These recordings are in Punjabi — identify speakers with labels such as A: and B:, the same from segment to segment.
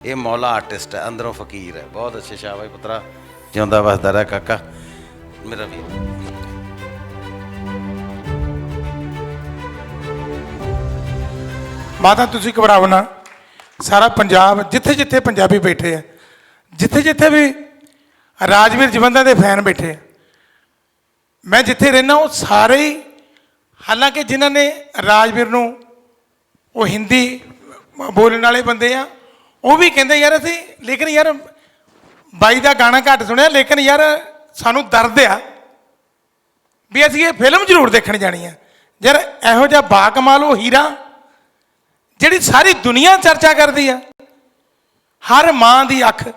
A: ਇਹ ਮੌਲਾ ਆਰਟਿਸਟ ਹੈ, ਅੰਦਰੋਂ ਫਕੀਰ ਹੈ। ਬਹੁਤ ਅੱਛੇ ਸ਼ਾਬਾਸ਼ ਪੁੱਤਰਾ, ਜਿਉਂਦਾ ਵਸਦਾ ਰਹਿ ਕਾਕਾ। ਮੇਰਾ ਵੀਰ।
B: ਮਾਤਾ, ਤੁਸੀਂ ਘਬਰਾਓ ਨਾ। ਸਾਰਾ ਪੰਜਾਬ ਜਿੱਥੇ ਜਿੱਥੇ ਪੰਜਾਬੀ ਬੈਠੇ ਆ ਜਿੱਥੇ ਜਿੱਥੇ ਵੀ ਰਾਜਵੀਰ ਜਵੰਦਾ ਦੇ ਫੈਨ ਬੈਠੇ ਆ, ਮੈਂ ਜਿੱਥੇ ਰਹਿਣਾ ਉਹ ਸਾਰੇ ਹੀ, ਹਾਲਾਂਕਿ ਜਿਨ੍ਹਾਂ ਨੇ ਰਾਜਵੀਰ ਨੂੰ ਉਹ ਹਿੰਦੀ ਬੋਲਣ ਵਾਲੇ ਬੰਦੇ ਆ ਉਹ ਵੀ ਕਹਿੰਦੇ ਯਾਰ ਅਸੀਂ, ਲੇਕਿਨ ਯਾਰ ਬਾਈ ਦਾ ਗਾਣਾ ਘੱਟ ਸੁਣਿਆ, ਲੇਕਿਨ ਯਾਰ ਸਾਨੂੰ ਦਰਦ ਆ ਵੀ ਅਸੀਂ ਇਹ ਫਿਲਮ ਜ਼ਰੂਰ ਦੇਖਣ ਜਾਣੀ ਆ। ਯਾਰ ਇਹੋ ਜਿਹਾ ਬਾ ਕਮਾਲ ਉਹ ਹੀਰਾ ਜਿਹੜੀ ਸਾਰੀ ਦੁਨੀਆ ਚਰਚਾ ਕਰਦੀ ਆ। ਹਰ ਮਾਂ ਦੀ ਅੱਖ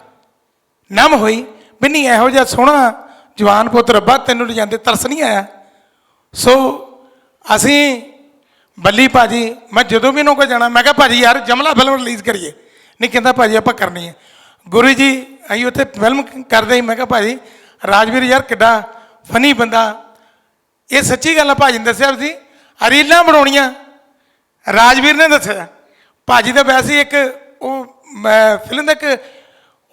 B: ਨਮ ਹੋਈ ਵੀ ਨਹੀਂ ਇਹੋ ਜਿਹਾ ਸੋਹਣਾ ਜਵਾਨ ਪੁੱਤ ਰੱਬਾ ਤੈਨੂੰ ਲਿਜਾਂਦੇ, ਤਰਸ ਨਹੀਂ ਆਇਆ। ਸੋ ਅਸੀਂ ਬੱਲੀ ਭਾਜੀ, ਮੈਂ ਜਦੋਂ ਵੀ ਇਹਨਾਂ ਕੋਲ ਜਾਣਾ, ਮੈਂ ਕਿਹਾ ਭਾਜੀ ਯਾਰ ਜਮਲਾ ਫਿਲਮ ਰਿਲੀਜ਼ ਕਰੀਏ। ਨਹੀਂ ਕਹਿੰਦਾ ਭਾਜੀ ਆਪਾਂ ਕਰਨੀ ਹੈ। ਗੁਰੂ ਜੀ, ਅਸੀਂ ਉੱਥੇ ਫਿਲਮ ਕਰਦੇ ਹੀ ਮੈਂ ਕਿਹਾ ਭਾਜੀ, ਰਾਜਵੀਰ ਯਾਰ ਕਿੱਡਾ ਫਨੀ ਬੰਦਾ। ਇਹ ਸੱਚੀ ਗੱਲ ਆ ਭਾਜੀ ਨੇ ਦੱਸਿਆ ਸੀ, ਰੀਲਾਂ ਬਣਾਉਣੀਆਂ। ਰਾਜਵੀਰ ਨੇ ਦੱਸਿਆ। ਭਾਜੀ ਦਾ ਵੈਸੇ ਇੱਕ ਉਹ ਫਿਲਮ ਦਾ ਇੱਕ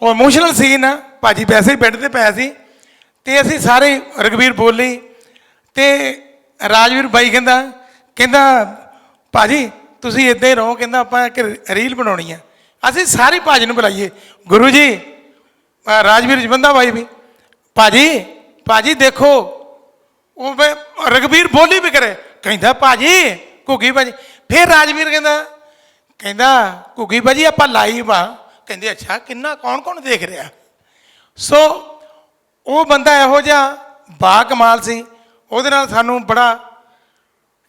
B: ਉਹ ਇਮੋਸ਼ਨਲ ਸੀਨ ਆ। ਭਾਜੀ ਵੈਸੇ ਹੀ ਬੈੱਡ ਤੇ ਪਿਆ ਸੀ। ਤੇ ਅਸੀਂ ਸਾਰੇ ਰਗਵੀਰ ਬੋਲੀ ਤੇ ਰਾਜਵੀਰ ਬਾਈ ਕਹਿੰਦਾ ਕਹਿੰਦਾ, ਭਾਜੀ, ਤੁਸੀਂ ਇੱਦਾਂ ਹੀ ਰਹੋ, ਕਹਿੰਦਾ ਆਪਾਂ ਇੱਕ ਰੀਲ ਬਣਾਉਣੀ ਆ। ਅਸੀਂ ਸਾਰੇ ਭਾਜੀ ਨੂੰ ਬੁਲਾਈਏ। ਗੁਰੂ ਜੀ ਅਹ ਰਾਜਵੀਰ ਜਵੰਦਾ ਬਾਈ ਵੀ। ਭਾਜੀ ਭਾਜੀ ਦੇਖੋ, ਉਹ ਵੇ ਰਗਵੀਰ ਬੋਲੀ ਵੀ ਕਰੇ। ਕਹਿੰਦਾ, ਭਾਜੀ, ਘੁੱਗੀ ਭਾਜੀ। ਫਿਰ ਰਾਜਵੀਰ ਕਹਿੰਦਾ ਕਹਿੰਦਾ, ਘੁੱਗੀ ਭਾਜੀ, ਆਪਾਂ ਲਾਈਵ ਆ। ਕਹਿੰਦੇ, ਅੱਛਾ, ਕਿੰਨਾ ਕੌਣ ਕੌਣ ਦੇਖ ਰਿਹਾ? ਸੋ ਉਹ ਬੰਦਾ ਇਹੋ ਜਿਹਾ ਬਾ ਕਮਾਲ ਸੀ। ਉਹਦੇ ਨਾਲ ਸਾਨੂੰ ਬੜਾ,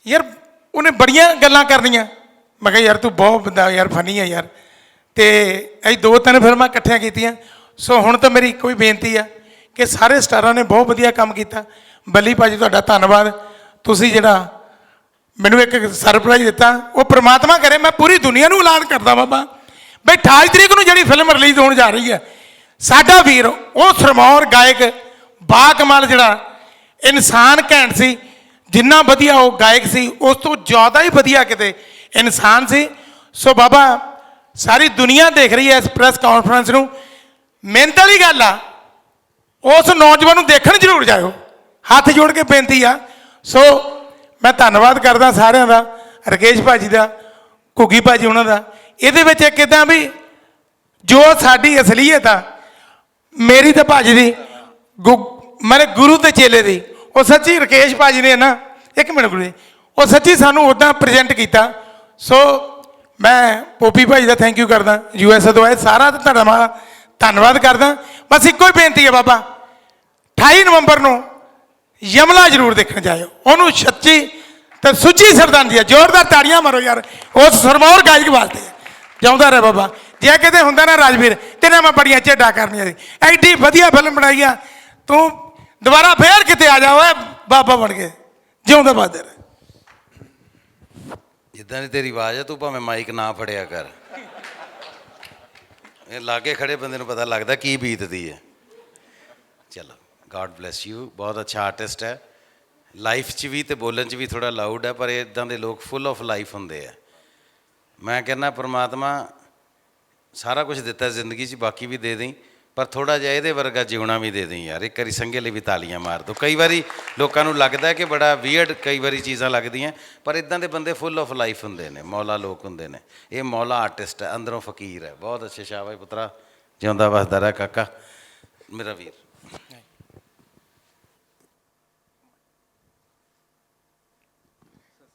B: ਯਾਰ, ਉਹਨੇ ਬੜੀਆਂ ਗੱਲਾਂ ਕਰਨੀਆਂ। ਮੈਂ ਕਿਹਾ, ਯਾਰ, ਤੂੰ ਬਹੁਤ ਬੰਦਾ, ਯਾਰ ਫਨੀ ਹੈ ਯਾਰ। ਤੇ ਅਸੀਂ ਦੋ ਤਿੰਨ ਫਿਲਮਾਂ ਇਕੱਠੀਆਂ ਕੀਤੀਆਂ। ਸੋ ਹੁਣ ਤਾਂ ਮੇਰੀ ਇੱਕੋ ਹੀ ਬੇਨਤੀ ਆ ਕਿ ਸਾਰੇ ਸਟਾਰਾਂ ਨੇ ਬਹੁਤ ਵਧੀਆ ਕੰਮ ਕੀਤਾ। ਬੱਲੀ ਭਾਜੀ, ਤੁਹਾਡਾ ਧੰਨਵਾਦ। ਤੁਸੀਂ ਜਿਹੜਾ ਮੈਨੂੰ ਇੱਕ ਸਰਪ੍ਰਾਈਜ਼ ਦਿੱਤਾ, ਉਹ ਪ੍ਰਮਾਤਮਾ ਕਰੇ, ਮੈਂ ਪੂਰੀ ਦੁਨੀਆ ਨੂੰ ਐਲਾਨ ਕਰਦਾ ਬਾਬਾ। ਬਈ 28 ਤਰੀਕ ਨੂੰ ਜਿਹੜੀ ਫਿਲਮ ਰਿਲੀਜ਼ ਹੋਣ ਜਾ ਰਹੀ ਹੈ, ਸਾਡਾ ਵੀਰ, ਉਹ ਸਰਮੌਰ ਗਾਇਕ ਬਾ ਕਮਾਲ ਜਿਹੜਾ ਇਨਸਾਨ ਘੈਂਟ ਸੀ, ਜਿੰਨਾ ਵਧੀਆ ਉਹ ਗਾਇਕ ਸੀ, ਉਸ ਤੋਂ ਜ਼ਿਆਦਾ ਹੀ ਵਧੀਆ ਕਿਤੇ ਇਨਸਾਨ ਸੀ। ਸੋ ਬਾਬਾ ਸਾਰੀ ਦੁਨੀਆ ਦੇਖ ਰਹੀ ਹੈ ਇਸ ਪ੍ਰੈਸ ਕਾਨਫਰੰਸ ਨੂੰ। ਮਿਹਨਤ ਵਾਲੀ ਗੱਲ ਆ। ਉਸ ਨੌਜਵਾਨ ਨੂੰ ਦੇਖਣ ਜ਼ਰੂਰ ਜਾਇਓ। ਹੱਥ ਜੋੜ ਕੇ ਬੇਨਤੀ ਆ। ਸੋ, ਮੈਂ ਧੰਨਵਾਦ ਕਰਦਾ ਸਾਰਿਆਂ ਦਾ, ਰਕੇਸ਼ ਭਾਜੀ ਦਾ, ਘੁੱਗੀ ਭਾਜੀ ਉਹਨਾਂ ਦਾ। ਇਹਦੇ ਵਿੱਚ ਇੱਕ ਇਦਾਂ ਵੀ ਜੋ ਸਾਡੀ ਅਸਲੀਅਤ ਆ, ਮੇਰੀ ਤੇ ਭਾਜੀ ਦੀ, ਗੁ- ਮੇਰੇ ਗੁਰੂ ਤੇ ਚੇਲੇ ਦੀ, ਉਹ ਸੱਚੀ ਰਕੇਸ਼ ਭਾਜੀ ਨੇ ਨਾ, ਇੱਕ ਮਿੰਟ ਗੁਰੂ ਜੀ। ਉਹ ਸੱਚੀ ਸਾਨੂੰ ਉਦਾਂ ਪ੍ਰੈਜ਼ੈਂਟ ਕੀਤਾ। ਸੋ ਮੈਂ ਪੋਪੀ ਭਾਈ ਦਾ ਥੈਂਕ ਯੂ ਕਰਦਾ ਯੂ ਐਸ ਤੋਂ ਆਏ ਸਾਰਾ ਤੁਹਾਡਾ ਮੈਂ ਧੰਨਵਾਦ ਕਰਦਾ। ਬਸ ਇੱਕੋ ਹੀ ਬੇਨਤੀ ਹੈ ਬਾਬਾ 28 ਨਵੰਬਰ ਨੂੰ ਯਮਲਾ ਜ਼ਰੂਰ ਦੇਖਣ ਜਾਇਓ। ਉਹਨੂੰ ਸੱਚੀ ਤੇ ਸੁੱਚੀ ਸਰਦਾਂਦੀ ਹੈ। ਜ਼ੋਰਦਾਰ ਤਾੜੀਆਂ ਮਾਰੋ ਯਾਰ, ਉਸ ਸਰਮੌਰ ਗਾਇਕ ਵਾਸਤੇ ਜਿਉਂਦਾ ਰਹਿ ਬਾਬਾ। ਜੇ ਕਿਤੇ ਹੁੰਦਾ ਨਾ ਰਾਜਵੀਰ, ਤੇਰੇ ਮੈਂ ਬੜੀਆਂ ਝੇਡਾਂ ਕਰਨੀਆਂ ਸੀ। ਐਡੀ ਵਧੀਆ ਫਿਲਮ ਬਣਾਈ ਆ। ਤੂੰ ਦੁਬਾਰਾ ਫੇਰ ਕਿਤੇ ਆ ਜਾ, ਓਏ, ਬਾਬਾ ਬਣ ਕੇ। ਜਿਉਂਦਾ ਬਾਦਰ।
A: ਜਿੱਦਾਂ ਦੀ ਤੇਰੀ ਆਵਾਜ਼ ਹੈ ਤੂੰ ਭਾਵੇਂ ਮਾਈਕ ਨਾ ਫੜਿਆ ਕਰ। ਇਹ ਲਾਗੇ ਖੜੇ ਬੰਦੇ ਨੂੰ ਪਤਾ ਲੱਗਦਾ ਕੀ ਬੀਤਦੀ ਹੈ। ਚਲੋ ਗੋਡ ਬlesਸ ਯੂ ਬਹੁਤ ਅੱਛਾ ਆਰਟਿਸਟ ਹੈ। ਲਾਈਫ 'ਚ ਵੀ ਤੇ ਬੋਲਣ 'ਚ ਵੀ ਥੋੜਾ ਲਾਊਡ ਹੈ, ਪਰ ਇਦਾਂ ਦੇ ਲੋਕ ਫੁੱਲ ਆਫ ਲਾਈਫ ਹੁੰਦੇ ਆ। ਮੈਂ ਕਹਿੰਦਾ, ਪ੍ਰਮਾਤਮਾ ਸਾਰਾ ਕੁਝ ਦਿੱਤਾ ਜ਼ਿੰਦਗੀ 'ਚ, ਬਾਕੀ ਵੀ ਦੇ ਦੇਈ। ਪਰ ਥੋੜਾ ਜਿਹਾ ਇਹਦੇ ਵਰਗਾ ਜਿਉਣਾ ਵੀ ਦੇ ਦੇਈ ਯਾਰ। ਇੱਕ ਵਾਰੀ ਸੰਗੇ ਲਈ ਵੀ ਤਾਲੀਆਂ ਮਾਰ ਦੋ। ਕਈ ਵਾਰੀ ਲੋਕਾਂ ਨੂੰ ਲੱਗਦਾ ਕਿ ਬੜਾ ਵੀਅਰਡ ਕਈ ਵਾਰੀ ਚੀਜ਼ਾਂ ਲੱਗਦੀਆਂ ਪਰ ਇਦਾਂ ਦੇ ਬੰਦੇ ਫੁੱਲ ਆਫ ਲਾਈਫ ਹੁੰਦੇ ਨੇ, ਮੌਲਾ ਲੋਕ ਹੁੰਦੇ ਨੇ। ਇਹ ਮੌਲਾ ਆਰਟਿਸਟ ਹੈ, ਅੰਦਰੋਂ ਫਕੀਰ ਹੈ। ਬਹੁਤ ਅੱਛੇ ਸ਼ਾਬਾਸ਼ ਪੁੱਤਰਾ, ਜਿਉਂਦਾ ਵਸਦਾ ਰਹਿ ਕਾਕਾ। ਮੇਰਾ ਵੀਰ।